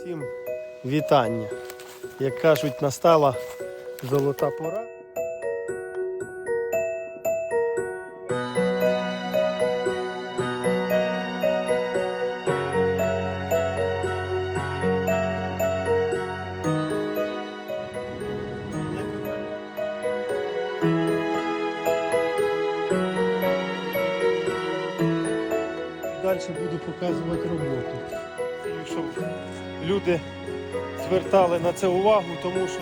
Всім вітання. Як кажуть, настала золота пора. На це увагу, тому що.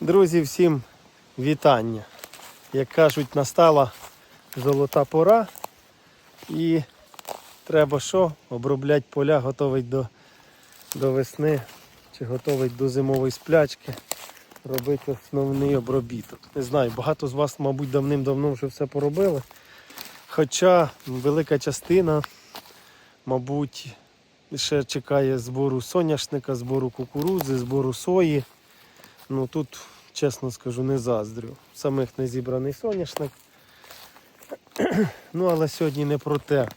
Друзі, всім вітання. Як кажуть, настала золота пора і треба що? Обробляти поля, готовить до, до весни чи готовить до зимової сплячки. Робити основний обробіток. Не знаю, багато з вас, мабуть, давним-давно вже все поробили. Хоча велика частина, мабуть, ще чекає збору соняшника, збору кукурузи, збору сої. Ну тут, чесно скажу, не заздрю. Самих не зібраний соняшник. Ну, але сьогодні не про те.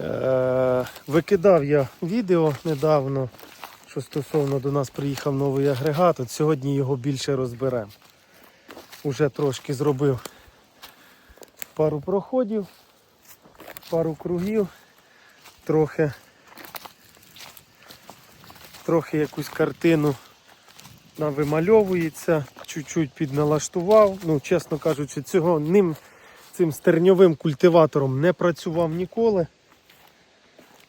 Е, викидав я відео недавно, що стосовно до нас приїхав новий агрегат. От сьогодні його більше розберемо. Уже трошки зробив пару проходів, пару кругів, трохи, трохи якусь картину навимальовується, чуть-чуть підналаштував. Ну, чесно кажучи, цього ним цим стерньовим культиватором не працював ніколи.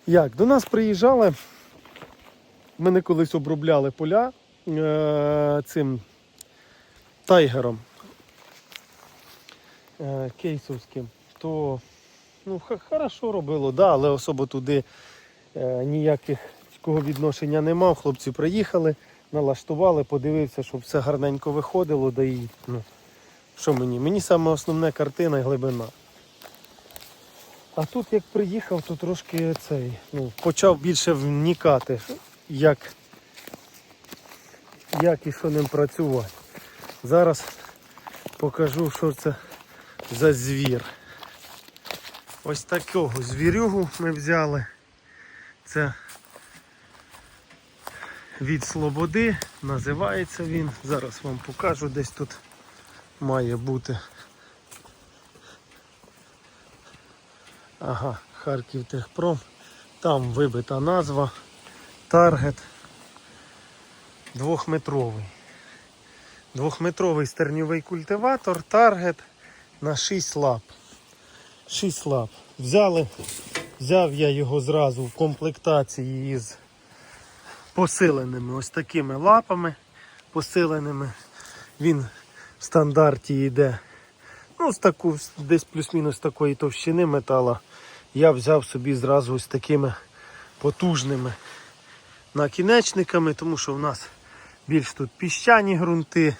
Як? До нас приїжджали, мене колись обробляли поля е- цим тайгером е, кейсовським, то ну, хорошо робило, да, але особо туди е, ніяких кого відношення не мав. Хлопці приїхали, налаштували, подивився, щоб все гарненько виходило, да і ну, що мені? Мені саме основне картина і глибина. А тут як приїхав, то трошки цей, ну, почав більше вникати, як, як і що ним працювати. Зараз покажу, що це за звір. Ось такого звірюгу ми взяли. Це від Слободи, називається він. Зараз вам покажу, десь тут має бути. Ага, Харків Техпром. Там вибита назва. Таргет двохметровий. Двохметровий стерньовий культиватор, таргет на 6 лап. 6 лап. Взяли, взяв я його зразу в комплектації із посиленими ось такими лапами посиленими. Він в стандарті йде ну, з таку, десь плюс-мінус такої товщини метала. Я взяв собі зразу ось такими потужними накінечниками, тому що в нас більш тут піщані ґрунти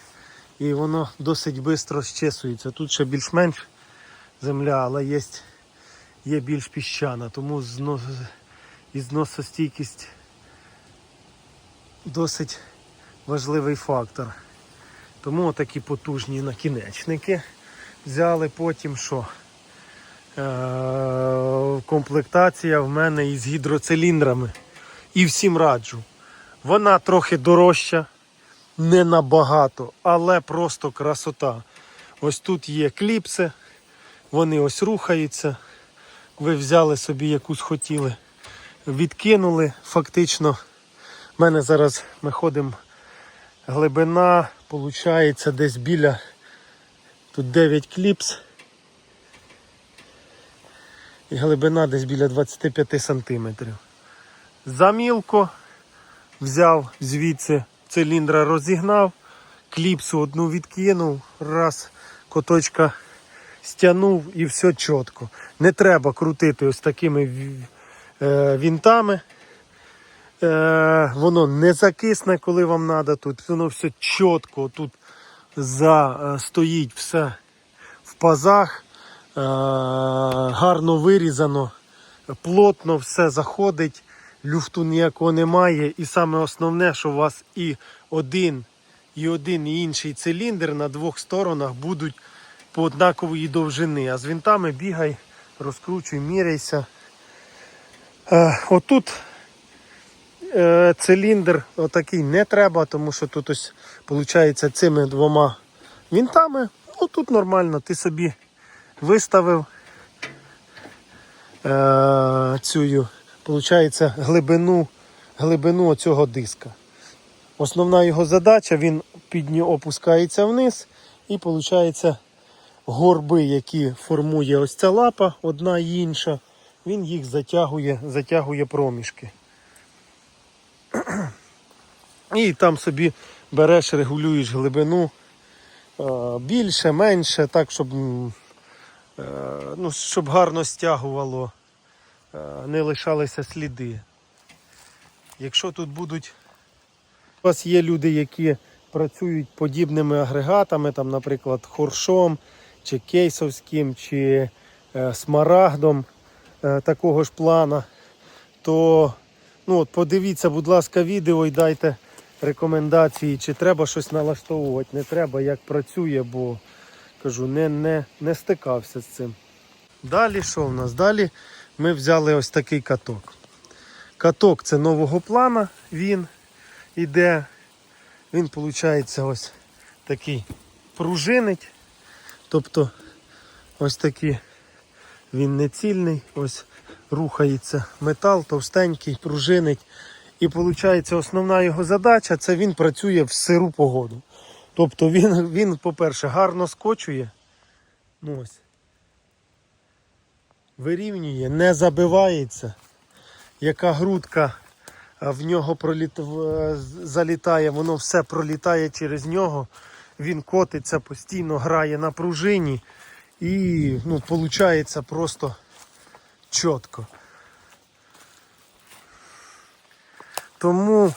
і воно досить швидко щесується. Тут ще більш-менш земля, але є, є більш піщана, тому знос, і зносостійкість досить важливий фактор. Тому такі потужні накінечники взяли потім що? Е, комплектація в мене із гідроциліндрами. І всім раджу. Вона трохи дорожча, не набагато, але просто красота. Ось тут є кліпси, вони ось рухаються. Ви взяли собі якусь хотіли, відкинули. Фактично, в мене зараз ми ходимо глибина, виходить десь біля тут 9 кліпс. І глибина десь біля 25 сантиметрів. Замілко взяв звідси циліндра розігнав, кліпсу одну відкинув, раз, коточка стягнув і все чітко. Не треба крутити ось такими е, вінтами. Е, воно не закисне, коли вам треба тут. Воно все чітко тут е, стоїть все в пазах. Гарно вирізано, плотно все заходить, люфту ніякого немає. І саме основне, що у вас і один, і один, і інший циліндр на двох сторонах будуть по однакової довжини. А з винтами бігай, розкручуй, міряйся. Е, отут е, циліндр отакий не треба, тому що тут ось виходить цими двома вінтами. Ну тут нормально, ти собі виставив е, цю, виходить, глибину, глибину цього диска. Основна його задача, він під нього опускається вниз і виходить горби, які формує ось ця лапа, одна і інша, він їх затягує, затягує проміжки. І там собі береш, регулюєш глибину е, більше, менше, так, щоб, е, ну, щоб гарно стягувало, е, не лишалися сліди. Якщо тут будуть у вас є люди, які працюють подібними агрегатами, там, наприклад, хоршом, чи кейсовським, чи е, смарагдом е, такого ж плана, то ну, от подивіться, будь ласка, відео і дайте рекомендації, чи треба щось налаштовувати, не треба, як працює, бо кажу, не, не, не стикався з цим. Далі що в нас? Далі ми взяли ось такий каток. Каток це нового плана, він іде, він виходить ось такий пружинить. Тобто ось такий він не цільний, ось рухається метал, товстенький, пружинить. І виходить, основна його задача це він працює в сиру погоду. Тобто він, він по-перше, гарно скочує. Ну ось. Вирівнює, не забивається. Яка грудка в нього проліт... залітає, воно все пролітає через нього. Він котиться постійно, грає на пружині і ну, виходить просто чітко. Тому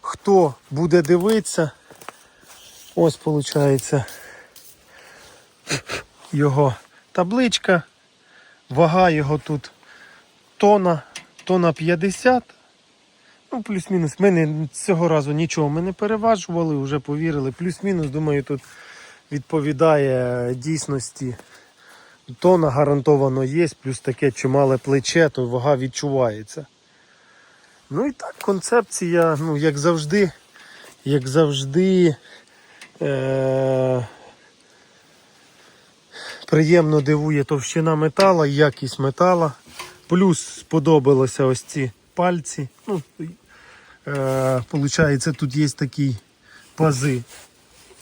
хто буде дивитися, ось виходить його табличка. Вага його тут тона, тона 50. Ну, плюс-мінус. Ми не, цього разу нічого ми не переважували, вже повірили. Плюс-мінус, думаю, тут відповідає дійсності. Тона гарантовано є, плюс таке чимале плече, то вага відчувається. Ну і так, концепція, ну, як завжди, як завжди, е- приємно дивує товщина метала, якість метала. Плюс сподобалося ось ці пальці. Ну, получається, тут є такі пази.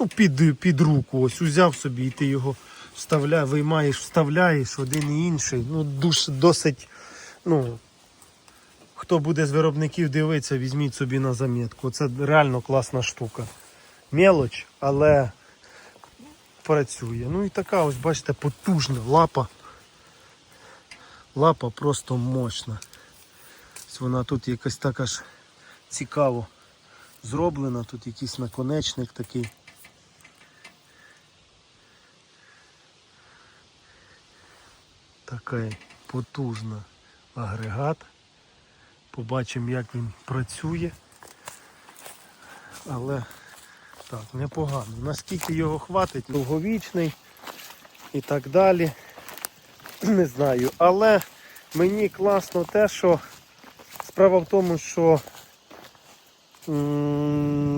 Ну, під, під руку. Ось узяв собі і ти його вставля, виймаєш, вставляєш один і інший. Ну, душ, досить, ну, хто буде з виробників дивитися, візьміть собі на замітку. Це реально класна штука. Мелоч, але працює. Ну і така, ось бачите, потужна лапа. Лапа просто мощна. Ось вона тут якась така ж цікаво зроблена, тут якийсь наконечник такий. Такий потужна агрегат. Побачимо, як він працює. Але так, непогано. Наскільки його хватить, довговічний і так далі. Не знаю. Але мені класно те, що справа в тому, що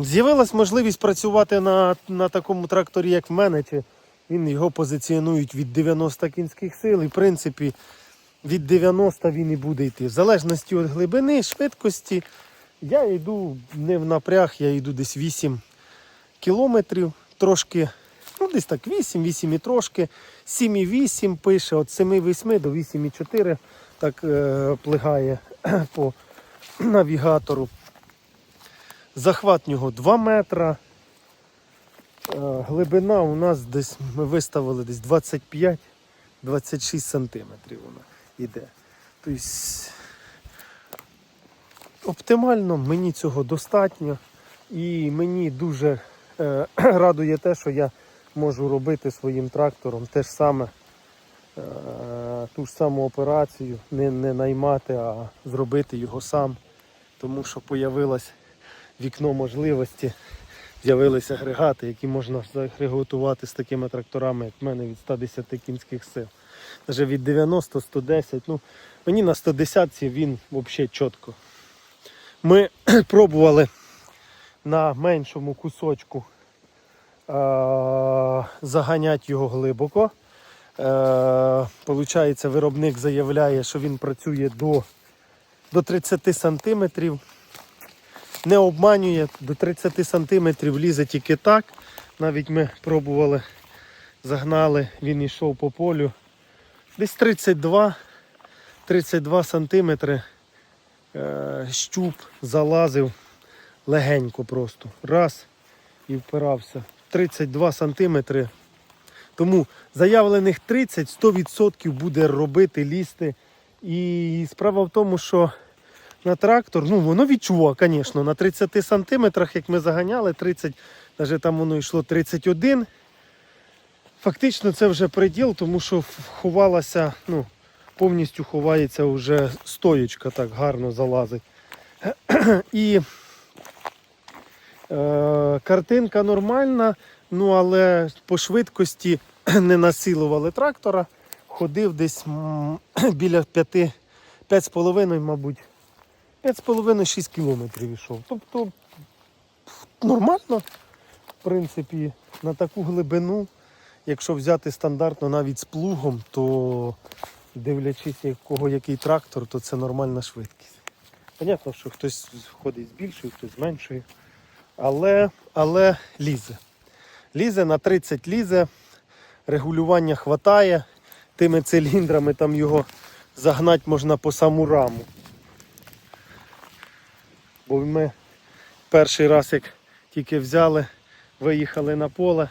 з'явилась можливість працювати на, на такому тракторі, як в мене. Він його позиціонують від 90 кінських сил. І в принципі від 90 він і буде йти. В залежності від глибини, швидкості. Я йду не в напряг, я йду десь 8 кілометрів, трошки, ну десь так 8, 8 і трошки, 7,8 пише, від 7,8 до 8,4 так е, плигає по навігатору. Захват нього 2 метра. Е, Глибина у нас десь ми виставили десь 25-26 сантиметрів вона йде. Тобто оптимально мені цього достатньо. І мені дуже е, радує те, що я можу робити своїм трактором те ж саме, е, ту ж саму операцію, не, не наймати, а зробити його сам. Тому що появилось вікно можливості, з'явилися агрегати, які можна загреготувати з такими тракторами, як в мене від 110 кінських сил. навіть від 90-110. Ну, мені на 110 він взагалі чітко. Ми пробували на меншому кусочку е- заганяти його глибоко. Е- Получається, виробник заявляє, що він працює до, до 30 сантиметрів. Не обманює, до 30 сантиметрів лізе тільки так. Навіть ми пробували, загнали, він йшов по полю. Десь 32, 32 сантиметри е, щуп залазив легенько просто. Раз і впирався. 32 сантиметри. Тому заявлених 30 100% буде робити лізти. І справа в тому, що на трактор, ну воно відчувало, звісно, на 30 сантиметрах, як ми заганяли, 30, навіть там воно йшло 31. Фактично це вже приділ, тому що ховалася, ну, повністю ховається вже стоєчка, так гарно залазить. І е, картинка нормальна, ну але по швидкості не насилували трактора. Ходив десь біля 5, 5,5, мабуть. 5,5-6 кілометрів йшов. Тобто нормально, в принципі, на таку глибину, якщо взяти стандартно навіть з плугом, то дивлячись, як кого який трактор, то це нормальна швидкість. Понятно, що хтось ходить з більшою, хтось з меншою. Але, але лізе. Лізе на 30 лізе, регулювання хватає, тими циліндрами там його загнати можна по саму раму. Бо ми перший раз, як тільки взяли, виїхали на поле.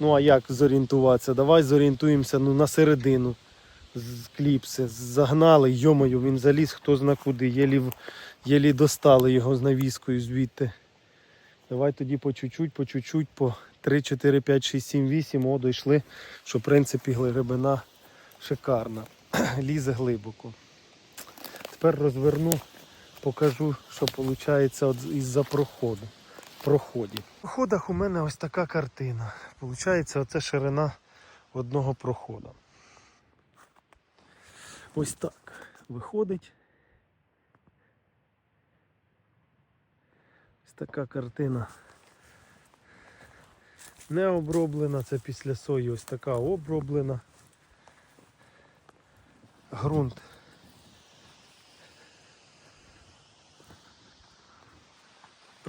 Ну а як зорієнтуватися? Давай зорієнтуємося ну, на середину з кліпси. Загнали, йомою, він заліз хто зна куди, єлі, єлі достали його з навіскою звідти. Давай тоді по чуть-чуть, по чуть-чуть, по 3, 4, 5, 6, 7, 8, о, дійшли, що в принципі глибина шикарна. Лізе глибоко. Тепер розверну покажу, що виходить із-за проходу. проходів. В проходах у мене ось така картина. Получається, оце ширина одного проходу. Ось так виходить. Ось така картина. Не оброблена, це після сої ось така оброблена. Грунт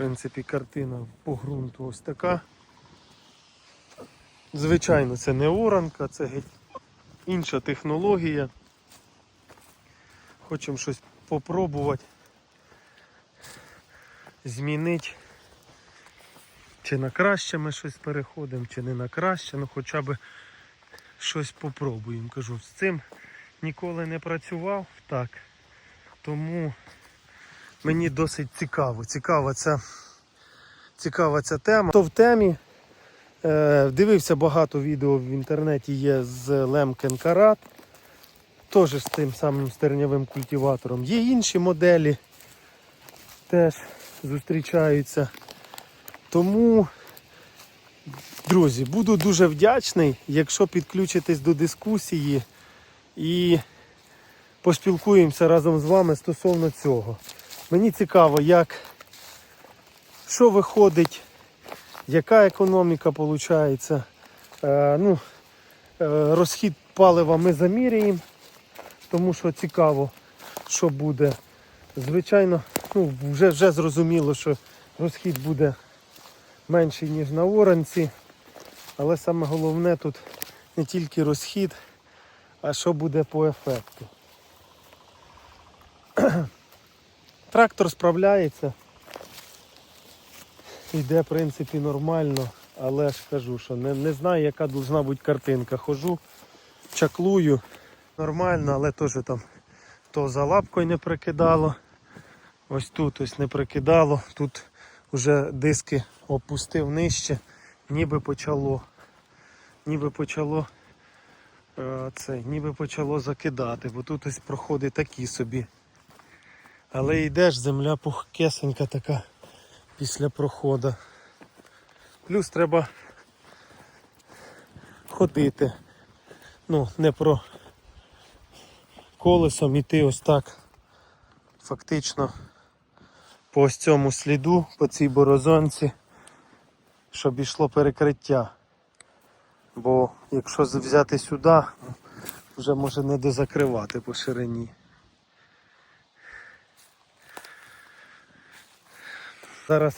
принципі, картина по ґрунту ось така. Звичайно, це не оранка, це геть інша технологія. Хочемо щось попробувати, змінити. Чи на краще ми щось переходимо, чи не на краще, ну хоча б щось попробуємо. Кажу, з цим ніколи не працював так. Тому мені досить цікаво. Цікава ця, цікава ця тема. То в темі е, дивився багато відео в інтернеті є з Лемкен Карат. Теж з тим самим стернявим культиватором. Є інші моделі, теж зустрічаються. Тому, друзі, буду дуже вдячний, якщо підключитесь до дискусії і поспілкуємося разом з вами стосовно цього. Мені цікаво, як, що виходить, яка економіка виходить. Е, ну, е, розхід палива ми заміряємо, тому що цікаво, що буде. Звичайно, ну, вже, вже зрозуміло, що розхід буде менший, ніж на оранці. Але саме головне тут не тільки розхід, а що буде по ефекту. Трактор справляється. Йде, в принципі, нормально, але ж кажу, що не, не знаю, яка должна бути картинка. Хожу, чаклую. Нормально, але теж там то за лапкою не прикидало. Ось тут ось не прикидало. Тут вже диски опустив нижче, ніби почало. Ніби почало е, це, ніби почало закидати, бо тут ось проходи такі собі. Але йдеш, земля пухкесенька така після проходу. Плюс треба ходити. ну, не про колесом іти ось так. Фактично по ось цьому сліду, по цій борозонці, щоб йшло перекриття. Бо якщо взяти сюди, вже може не дозакривати по ширині. Зараз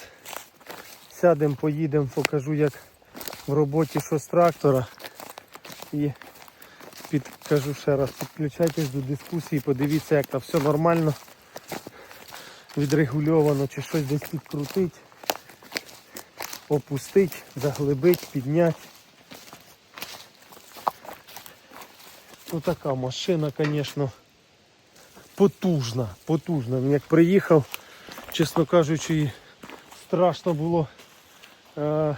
сядемо, поїдемо, покажу як в роботі що з трактора. І підкажу ще раз, підключайтесь до дискусії, подивіться, як там все нормально, відрегульовано, чи щось десь підкрутить, опустить, заглибить, підняти. Ну така машина, звісно, потужна, потужна. Як приїхав, чесно кажучи, страшно було е,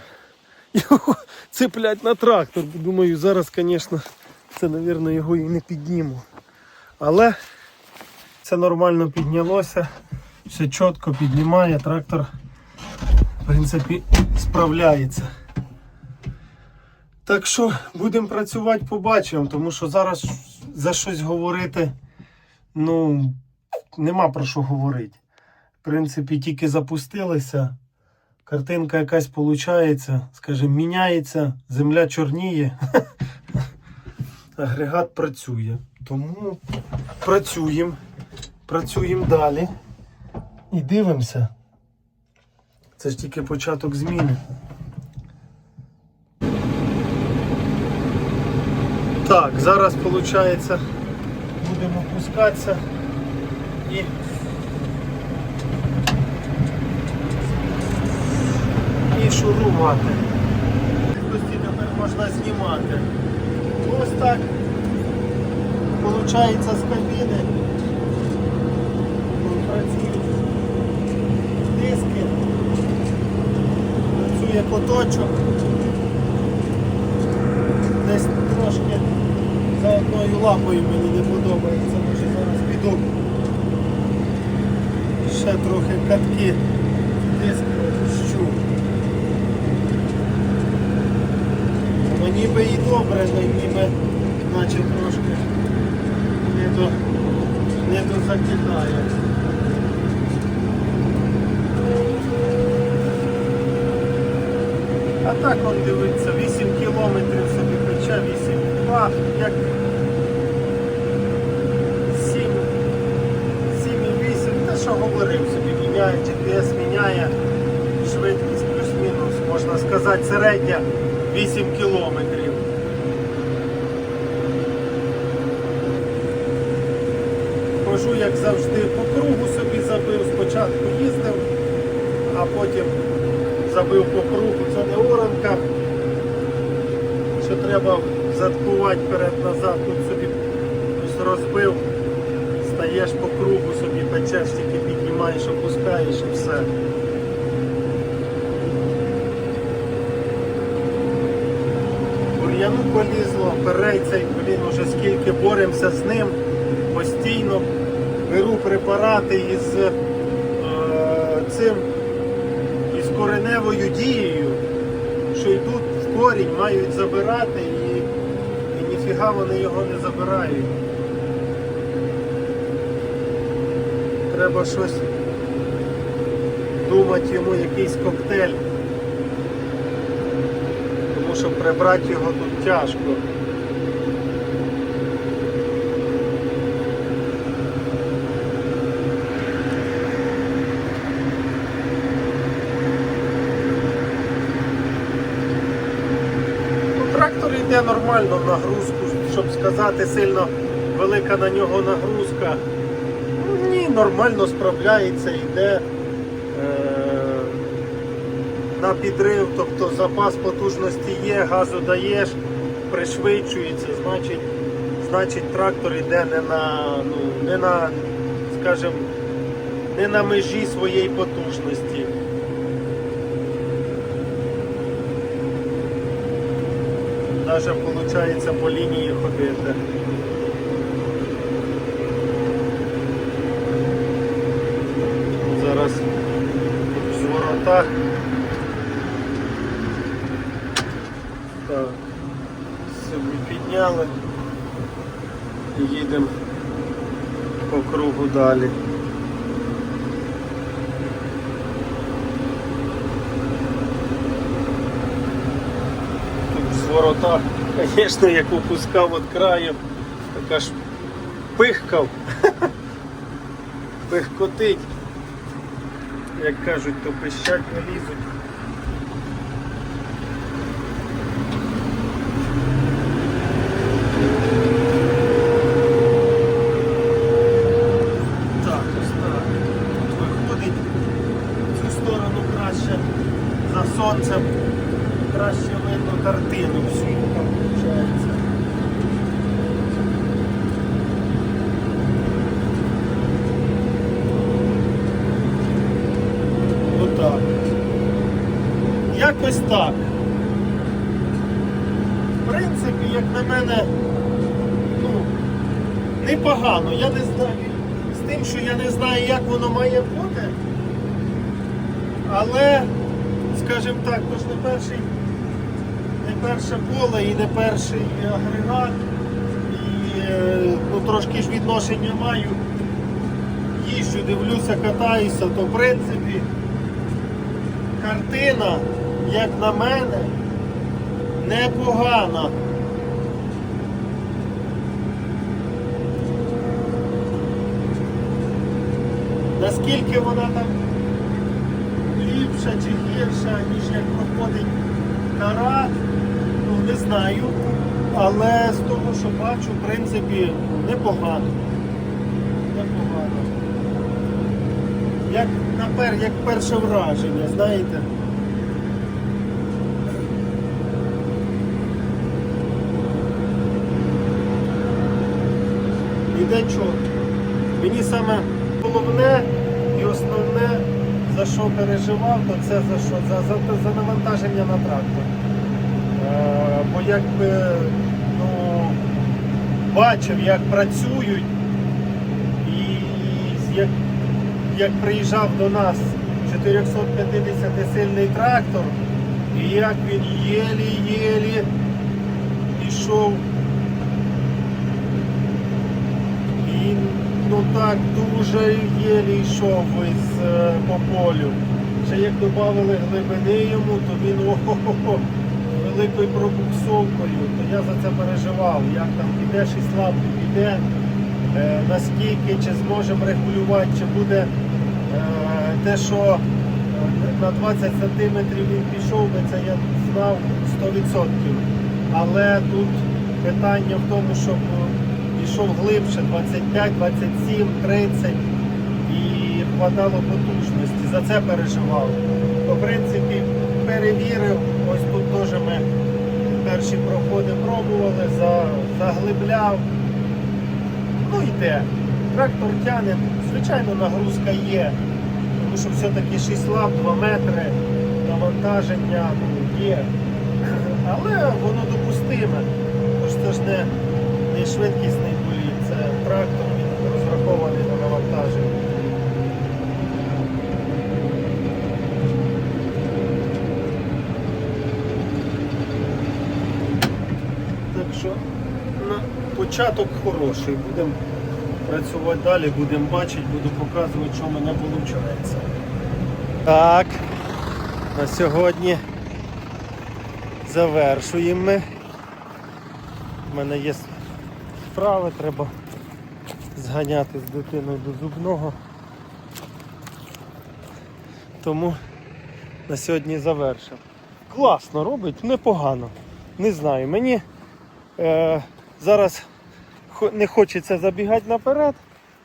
його цеплять на трактор. Думаю, зараз, звісно, це, мабуть, його і не підніму. Але це нормально піднялося, все чітко піднімає, трактор, в принципі, справляється. Так що будемо працювати, побачимо, тому що зараз за щось говорити, ну, нема про що говорити. Принципі, тільки запустилися, картинка якась виходить, скажімо, міняється, земля чорніє, агрегат працює. Тому працюємо, працюємо далі і дивимося. Це ж тільки початок зміни. Так, зараз виходить, будемо опускатися і і шурувати. Тепер можна знімати. Ось так виходить з кабіни. Працюють диски, працює поточок. Десь трошки за одною лапою мені не подобається, може зараз піду. Ще трохи катки диск опущу. Ну ніби і добре, але ніби наче трошки не до, не до закидає. А так он дивиться, 8 кілометрів собі хоча 8,2, як 7, 7,8, те що говорив собі, міняє, GPS міняє швидкість плюс-мінус, можна сказати, середня 8 кілометрів. Хожу, як завжди, по кругу собі забив, спочатку їздив, а потім забив по кругу, це не оранка, що треба заткувати перед-назад, тут собі розбив, стаєш по кругу собі, печеш, тільки піднімаєш, опускаєш і все. Бур'яну полізло, перей цей, блін, уже скільки боремося з ним, постійно беру препарати із е, цим із кореневою дією, що йдуть в корінь, мають забирати і, і ніфіга вони його не забирають. Треба щось думати йому якийсь коктейль. Тому що прибрати його тут тяжко. Ну, трактор йде нормально нагрузку, щоб сказати, сильно велика на нього нагрузка. Ні, нормально справляється, йде е- на підрив, тобто запас потужності є, газу даєш, пришвидшується, значить, значить трактор йде не на, ну, не на, скажімо, не на межі своєї потужності. Навіть виходить по лінії ходити. Зараз в зворотах. Так, собі підняли. їдемо по кругу далі. Тут з ворота, звісно, як опускав від краю, така ж пихкав. Пихкотить. Як кажуть, то пищать не лізуть. Так, ось так. Тут виходить в цю сторону краще за сонцем, краще видно картину всю, яка виходить. Отак. Якось так. В принципі, як на мене, ну, непогано. Я не знаю. З тим, що я не знаю, як воно має бути. Але, скажімо так, то ж не перший, не перше поле і не перший агрегат. І е, ну, трошки ж відношення маю. Їжджу, дивлюся, катаюся, то в принципі картина, як на мене, непогана. Наскільки вона там ліпша чи гірша, ніж як проходить карат, ну не знаю. Але з того, що бачу, в принципі, непогано. Непогано. Як, напер, як перше враження, знаєте. Іде чорт. Мені саме головне і основне, за що переживав, то це за що? За, за, за навантаження на трактор. Е, бо якби ну, бачив, як працюють, і як, як приїжджав до нас 450 сильний трактор, і як він єлі-єлі пішов І ну так дуже єлі йшов із е, по полю. Ще як додали глибини йому, то він о-хо-хо, великою пробуксовкою, то я за це переживав, як там піде і слабо піде, е, наскільки, чи зможемо регулювати, чи буде е, те, що е, на 20 сантиметрів він пішов би, це я знав 100%. Але тут питання в тому, щоб пішов глибше 25, 27, 30 і хватало потужності. За це переживав. То, в принципі, перевірив. Ось тут теж ми перші проходи пробували, заглибляв. Ну йде. Трактор тяне, звичайно, нагрузка є. Тому що все-таки 6 лап, 2 метри навантаження ну, є. Але воно допустиме. Тож це ж не, не швидкісний трактор розрахований на навантаження. Так що на початок хороший. Будемо працювати далі, будемо бачити, буду показувати, що в мене виходить. Так, на сьогодні завершуємо ми. У мене є справи, треба зганяти з дитиною до зубного. Тому на сьогодні завершив. Класно робить, непогано. Не знаю, мені е, зараз не хочеться забігати наперед,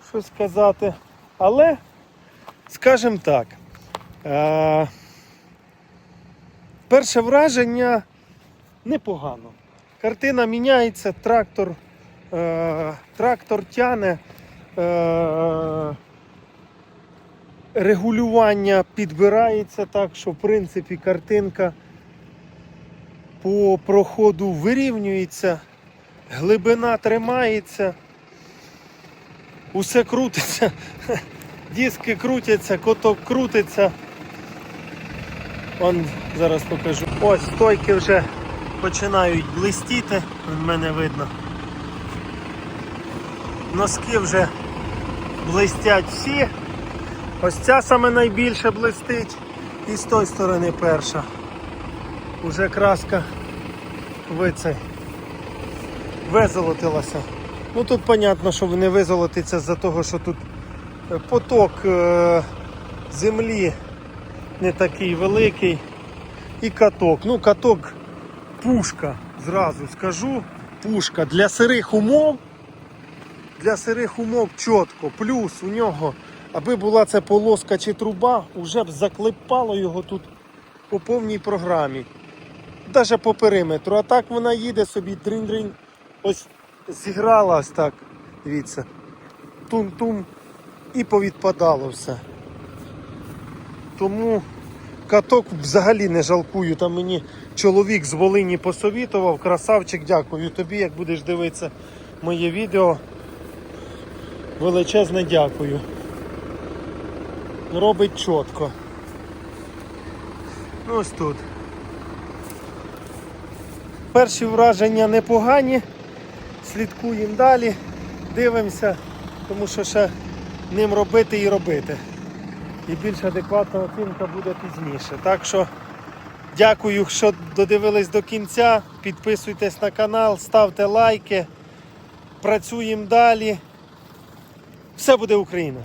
щось сказати, але, скажімо так, е, перше враження непогано. Картина міняється, трактор, е, трактор тяне, регулювання підбирається так, що в принципі картинка по проходу вирівнюється, глибина тримається, усе крутиться, диски крутяться, коток крутиться. Он зараз покажу. Ось стойки вже починають блистіти, в мене видно. Носки вже блистять всі. Ось ця саме найбільше блистить. І з тої сторони перша. Уже краска вицей. Визолотилася. Ну тут понятно, що не визолотиться за того, що тут е, поток е, землі не такий великий. І каток. Ну, каток пушка, зразу скажу. Пушка для сирих умов. Для сирих умов чітко. Плюс у нього, аби була це полоска чи труба, вже б заклепало його тут по повній програмі. Навіть по периметру. А так вона їде собі дринь-дринь. Ось зіграла ось так. Дивіться. Тум-тум. І повідпадало все. Тому каток взагалі не жалкую. Там мені чоловік з Волині посовітував. Красавчик, дякую тобі, як будеш дивитися моє відео. Величезне дякую. Робить чітко. Ось тут. Перші враження непогані. Слідкуємо далі, дивимося, тому що ще ним робити і робити. І більш адекватна оцінка буде пізніше. Так що дякую, що додивились до кінця. Підписуйтесь на канал, ставте лайки. Працюємо далі. Все буде Україна!